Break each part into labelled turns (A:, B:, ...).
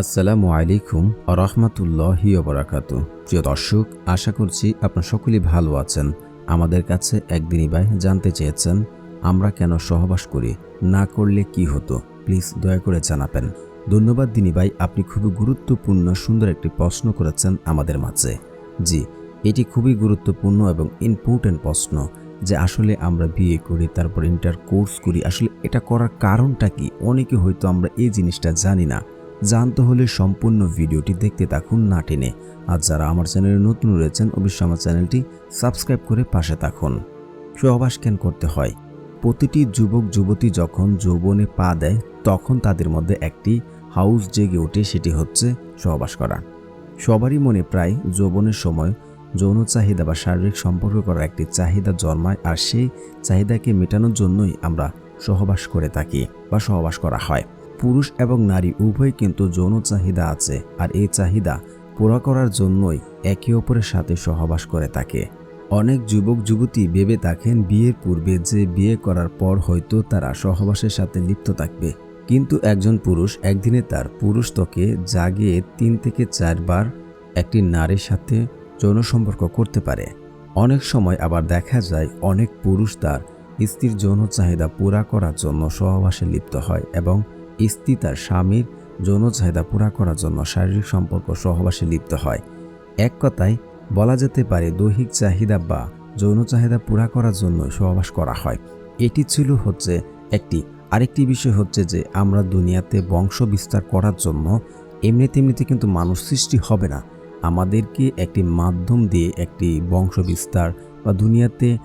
A: আসসালামু আলাইকুম রহমতুল্লাহি ওবরাকাত। প্রিয় দর্শক, আশা করছি আপনার সকলেই ভালো আছেন। আমাদের কাছে একদিনই ভাই জানতে চেয়েছেন, আমরা কেন সহবাস করি, না করলে কি হতো? প্লিজ দয়া করে জানাবেন। ধন্যবাদ দিনী ভাই, আপনি খুবই গুরুত্বপূর্ণ সুন্দর একটি প্রশ্ন করেছেন আমাদের মাঝে। জি, এটি খুবই গুরুত্বপূর্ণ এবং ইম্পর্টেন্ট প্রশ্ন যে আসলে আমরা বিয়ে করি, তারপর ইন্টার কোর্স করি। আসলে এটা করার কারণটা কি? অনেকে হয়তো আমরা এই জিনিসটা জানি না। জানতে হলে সম্পূর্ণ ভিডিওটি দেখতে থাকুন না টেনে। আর যারা আমার চ্যানেলে নতুন রয়েছেন, অবশ্যই আমার চ্যানেলটি সাবস্ক্রাইব করে পাশে থাকুন। সহবাস কেন করতে হয়? প্রতিটি যুবক, যুবতী যখন যৌবনে পা দেয়, তখন তাদের মধ্যে একটি হাউস জেগে ওঠে, সেটি হচ্ছে সহবাস করা। সবারই মনে প্রায় যৌবনের সময় যৌন চাহিদা বা শারীরিক সম্পর্ক করার একটি চাহিদা জন্মায়, আর সেই চাহিদাকে মেটানোর জন্যই আমরা সহবাস করে থাকি বা সহবাস করা হয়। পুরুষ এবং নারী উভয় কিন্তু যৌন চাহিদা আছে, আর এই চাহিদা পুরা করার জন্যই একে অপরের সাথে সহবাস করে থাকে। অনেক যুবক, যুবতী ভেবে থাকেন বিয়ের পূর্বে যে বিয়ে করার পর হয়তো তারা সহবাসের সাথে লিপ্ত থাকবে। কিন্তু একজন পুরুষ একদিনে তার পুরুষ ত্বকে জাগিয়ে তিন থেকে চারবার একটি নারীর সাথে যৌন সম্পর্ক করতে পারে। অনেক সময় আবার দেখা যায় অনেক পুরুষ তার স্ত্রীর যৌন চাহিদা পুরা করার জন্য সহবাসে লিপ্ত হয় এবং স্ত্রী তার স্বামীর যৌন চাহিদা পুরা করার জন্য শারীরিক সম্পর্ক সহবাসে লিপ্ত হয়। এক কথায়, বলা যেতে পারে দৈহিক চাহিদা বা যৌন চাহিদা পুরা করার জন্য সহবাস করা হয়। এটি ছিল হচ্ছে একটি, আরেকটি বিষয় হচ্ছে যে আমরা দুনিয়াতে বংশ বিস্তার করার জন্য এমনিতে এমনিতে কিন্তু মানুষ সৃষ্টি হবে না। আমাদেরকে একটি মাধ্যম দিয়ে একটি বংশ বিস্তার বা দুনিয়াতে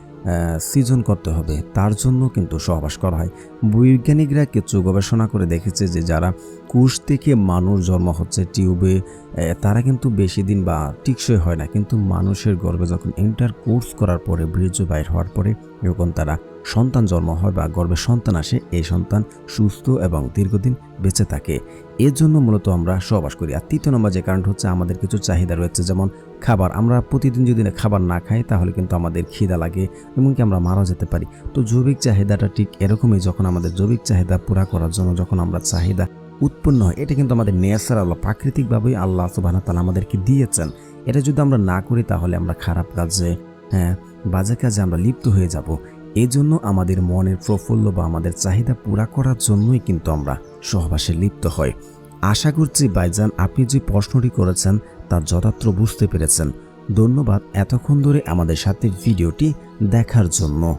A: সৃজন করতে হবে। তার জন্য কিন্তু সহবাস করা হয়। বৈজ্ঞানিকরা কিছু গবেষণা করে দেখেছে যে যারা কোষ থেকে মানুষ জন্ম হচ্ছে টিউবে তারা কিন্তু বেশি দিন বা টিকসই হয় না। কিন্তু মানুষের গর্ভে যখন ইন্টার কোর্স করার পরে, বীর্য বাইর হওয়ার পরে যখন তারা সন্তান জন্ম হয় বা গর্ভে সন্তান আসে, এই সন্তান সুস্থ এবং দীর্ঘদিন বেঁচে থাকে। এর জন্য মূলত আমরা সহবাস করি। আর তৃতীয় নম্বর যে কারণ হচ্ছে, আমাদের কিছু চাহিদা রয়েছে, যেমন খাবার। আমরা প্রতিদিন যদি খাবার না খাই, তাহলে কিন্তু আমাদের খিদা লাগে, এমনকি আমরা মারা যেতে পারি। তো জৈবিক চাহিদাটা ঠিক এরকমই, যখন আমাদের জৈবিক চাহিদা পুরা করার জন্য, যখন আমরা চাহিদা উৎপন্ন হয়। এটা কিন্তু আমাদের ন্যাচারাল প্রাকৃতিকভাবেই আল্লাহ সুবাহ তালা আমাদেরকে দিয়েছেন। এটা যদি আমরা না করি, তাহলে আমরা খারাপ কাজে হ্যাঁ বাজে কাজে আমরা লিপ্ত হয়ে যাব। এই জন্য আমাদের মনের প্রফুল্ল বা আমাদের চাহিদা পুরা করার জন্যই কিন্তু আমরা সহবাসে লিপ্ত হই। আশা করছি বাইজান আপনি যে প্রশ্নটি করেছেন, তা যথার্থ বুঝতে পেরেছেন। ধন্যবাদ এতক্ষণ ধরে আমাদের সাথে ভিডিওটি দেখার জন্য।